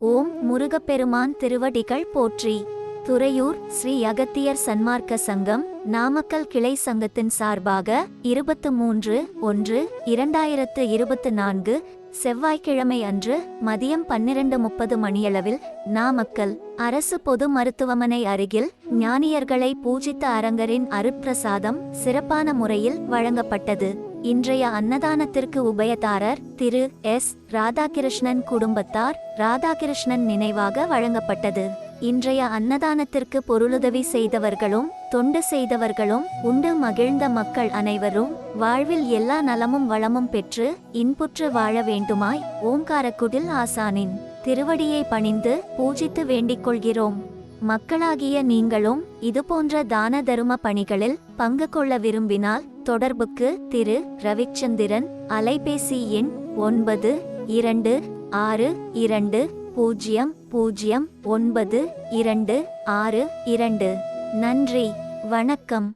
ஓம் முருகப்பெருமான் திருவடிகள் போற்றி. துறையூர் ஸ்ரீ அகத்தியர் சன்மார்க்க சங்கம் நாமக்கல் கிளை சங்கத்தின் சார்பாக இருபத்து மூன்று ஒன்று இரண்டாயிரத்து இருபத்து நான்கு செவ்வாய்க்கிழமை அன்று மதியம் பன்னிரண்டு முப்பது மணியளவில் நாமக்கல் அரசு பொது மருத்துவமனை அருகில் ஞானியர்களை பூஜித்த அரங்கரின் அருட்பிரசாதம் சிறப்பான முறையில் வழங்கப்பட்டது. இன்றைய அன்னதானத்திற்கு உபயதாரர் திரு எஸ். ராதாகிருஷ்ணன் குடும்பத்தார் ராதாகிருஷ்ணன் நினைவாக வழங்கப்பட்டது. இன்றைய அன்னதானத்திற்கு பொருளுதவி செய்தவர்களும் தொண்டு செய்தவர்களும் உண்டு மகிழ்ந்த மக்கள் அனைவரும் வாழ்வில் எல்லா நலமும் வளமும் பெற்று இன்புற்று வாழ வேண்டுமாய் ஓங்காரக்குடில் ஆசானின் திருவடியை பணிந்து பூஜித்து வேண்டிக் கொள்கிறோம். மக்களாகிய நீங்களும் இதுபோன்ற தான தரும பணிகளில் பங்கு கொள்ள விரும்பினால் தொடர்புக்கு திரு. ரவிச்சந்திரன் அலைபேசி எண் ஒன்பது இரண்டு ஆறு இரண்டு பூஜ்ஜியம் பூஜ்ஜியம் ஒன்பது இரண்டு ஆறு இரண்டு. நன்றி வணக்கம்.